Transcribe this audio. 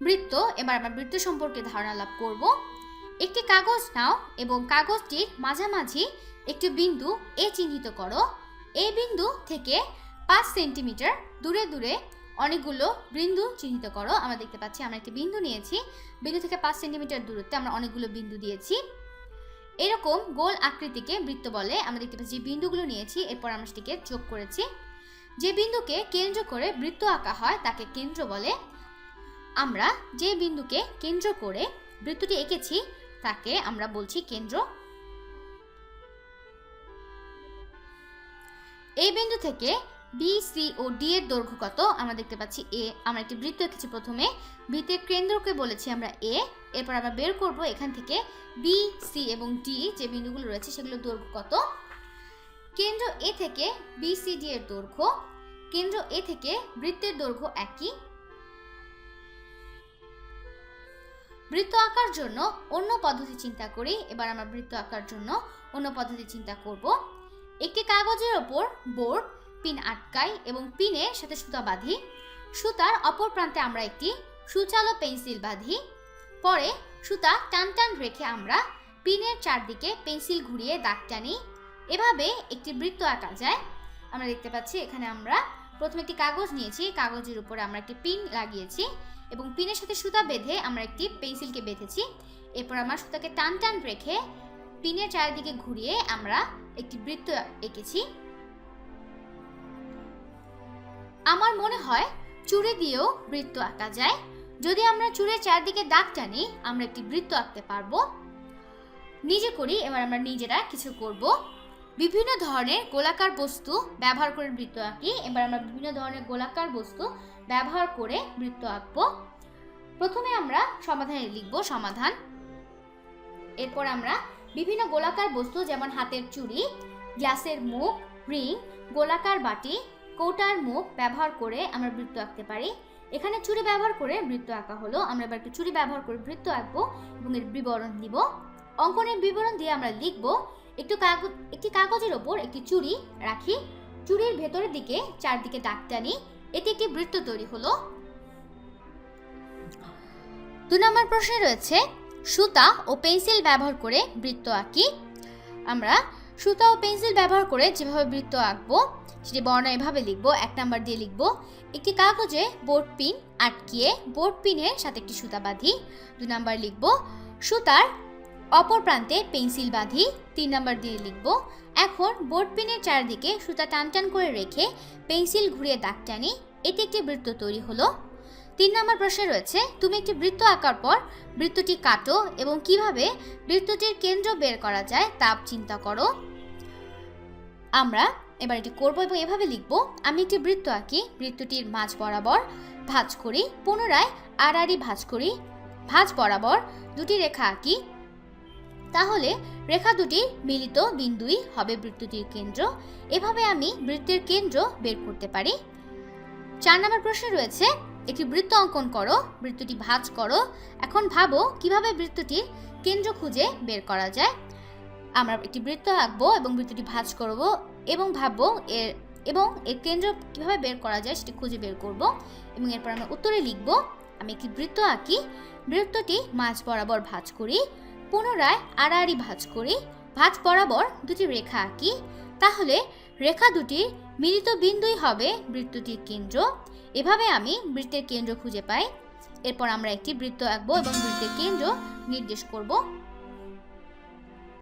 বৃত্ত, এবার আমরা বৃত্ত সম্পর্কে ধারণা লাভ করব। একটি কাগজ নাও এবং কাগজটির মাঝামাঝি একটি বিন্দু এ চিহ্নিত করো। এই বিন্দু থেকে পাঁচ সেন্টিমিটার দূরে দূরে অনেকগুলো বিন্দু চিহ্নিত করো। আমরা দেখতে পাচ্ছি আমরা একটি বিন্দু নিয়েছি, বিন্দু থেকে পাঁচ সেন্টিমিটার দূরত্বে আমরা অনেকগুলো বিন্দু দিয়েছি। এরকম গোল আকৃতিকে বৃত্ত বলে আমরা দেখতে পাচ্ছি। যে বিন্দুগুলো নিয়েছি, এরপর আমরা সেটিকে যোগ করেছি। যে বিন্দুকে কেন্দ্র করে বৃত্ত আঁকা হয়, তাকে কেন্দ্র বলে আমরা যে বিন্দুকে কেন্দ্র করে বৃত্তটি এঁকেছি, তাকে আমরা বলছি কেন্দ্র। এই বিন্দু থেকে বি সি ও ডি এর দৈর্ঘ্য কত? আমরা দেখতে পাচ্ছি এ আমরা একটি বৃত্ত এঁকেছি প্রথমে। বৃত্তের কেন্দ্রকে বলেছি আমরা এ এরপর আমরা বের করব এখান থেকে বি সি এবং ডি যে বিন্দুগুলো রয়েছে, সেগুলোর দৈর্ঘ্য কত? কেন্দ্র এ থেকে বি সি ডি এর দৈর্ঘ্য। কেন্দ্র এ থেকে বৃত্তের দৈর্ঘ্য একই। বৃত্ত আঁকার জন্য অন্য পদ্ধতি চিন্তা করি। এবার আমরা বৃত্ত আঁকার জন্য অন্য পদ্ধতি চিন্তা করব। একটি কাগজের ওপর বোর্ড, পিন আটকাই এবং পিনে সাথে সুতা বাঁধি। সুতার অপর প্রান্তে আমরা একটি সুচালো পেন্সিল বাঁধি। পরে সুতা টান টান রেখে আমরা পিনের চারদিকে পেন্সিল ঘুরিয়ে দাগ টানি। এভাবে একটি বৃত্ত আঁকা যায়। আমরা দেখতে পাচ্ছি এখানে আমরা প্রথমে একটি কাগজ নিয়েছি, কাগজের উপরে আমরা একটি পিন লাগিয়েছি এবং পিনের সাথে সুতা বেঁধে আমরা একটি পেন্সিলকে বেঁধেছি। এরপর আমরা সুতাকে টান টান রেখে পিনের চারিদিকে ঘুরিয়ে আমরা একটি বৃত্ত এঁকেছি। আমার মনে হয় চুড়ি দিয়েও বৃত্ত আঁকা যায়। যদি আমরা চুড়ের চারদিকে দাগ টানি, আমরা একটি বৃত্ত আঁকতে পারব। নিজে করি, এবার আমরা নিজেরা কিছু করব। বিভিন্ন ধরনের গোলাকার বস্তু ব্যবহার করে বৃত্ত আঁকি। এবার আমরা বিভিন্ন ধরনের গোলাকার বস্তু ব্যবহার করে বৃত্ত আঁকবো। প্রথমে আমরা সমাধানে লিখব সমাধান। এরপর আমরা বিভিন্ন গোলাকার বস্তু যেমন হাতের চুড়ি, গ্লাসের মুখ, রিং, গোলাকার বাটি, কৌটার মুখ ব্যবহার করে আমরা বৃত্ত আঁকতে পারি। এখানে চুড়ি ব্যবহার করে বৃত্ত আঁকা হলো। আমরা এবার একটু চুড়ি ব্যবহার করে বৃত্ত আঁকবো এবং এর বিবরণ দিব। অঙ্কনের বিবরণ দিয়ে আমরা লিখব একটু কাগজ, একটি কাগজের ওপর একটি চুড়ি রাখি। চুড়ির ভেতরের দিকে চারদিকে দাগ টানি এটি একটি বৃত্ত তৈরি হলো। দু নম্বর প্রশ্নে রয়েছে, সুতা ও পেন্সিল ব্যবহার করে বৃত্ত আঁকি। আমরা সুতা ও পেন্সিল ব্যবহার করে যেভাবে বৃত্ত আঁকবো, সেটি বর্ণনা এভাবে লিখব। এক নাম্বার দিয়ে লিখব, একটি কাগজে বোর্ড পিন আটকিয়ে বোর্ড পিনের সাথে একটি সুতা বাঁধি। দু নাম্বার লিখব, সুতার অপর প্রান্তে পেন্সিল বাঁধি, তিন নম্বর দিয়ে লিখব, এখন বোর্ড পিনের চারদিকে সুতা টান টান করে রেখে পেন্সিল ঘুরিয়ে দাগ টানি, এটি একটি বৃত্ত তৈরি হলো। তিন নম্বর প্রশ্নে রয়েছে, তুমি একটি বৃত্ত আঁকার পর বৃত্তটি কাটো এবং কীভাবে বৃত্তটির কেন্দ্র বের করা যায় তা চিন্তা করো। আমরা এবার এটি করব এবং এভাবে লিখব, আমি একটি বৃত্ত আঁকি, বৃত্তটির মাঝ বরাবর ভাঁজ করি, পুনরায় আড়াআড়ি ভাঁজ করি, ভাঁজ বরাবর দুটি রেখা আঁকি তাহলে রেখা দুটি মিলিত বিন্দুই হবে বৃত্তটির কেন্দ্র। এভাবে আমি বৃত্তের কেন্দ্র বের করতে পারি। চার নম্বর প্রশ্নে রয়েছে, একটি বৃত্ত অঙ্কন করো, বৃত্তটি ভাঁজ করো। এখন ভাবো কীভাবে বৃত্তটির কেন্দ্র খুঁজে বের করা যায়। আমরা একটি বৃত্ত আঁকবো এবং বৃত্তটি ভাঁজ করব এবং ভাববো এর এবং এর কেন্দ্র কীভাবে বের করা যায় সেটি খুঁজে বের করব। এবং এরপর আমরা উত্তরে লিখব, আমি একটি বৃত্ত আঁকি, বৃত্তটি মাঝ বরাবর ভাঁজ করি। পুনরায় আড়াআড়ি ভাঁজ করি। ভাঁজ বরাবর দুটি রেখা আঁকি। তাহলে রেখা দুটির মিলিত বিন্দুই হবে বৃত্তটির কেন্দ্র। এভাবে আমি বৃত্তের কেন্দ্র খুঁজে পাই। এরপর আমরা একটি বৃত্ত আঁকবো এবং বৃত্তের কেন্দ্র নির্দেশ করব।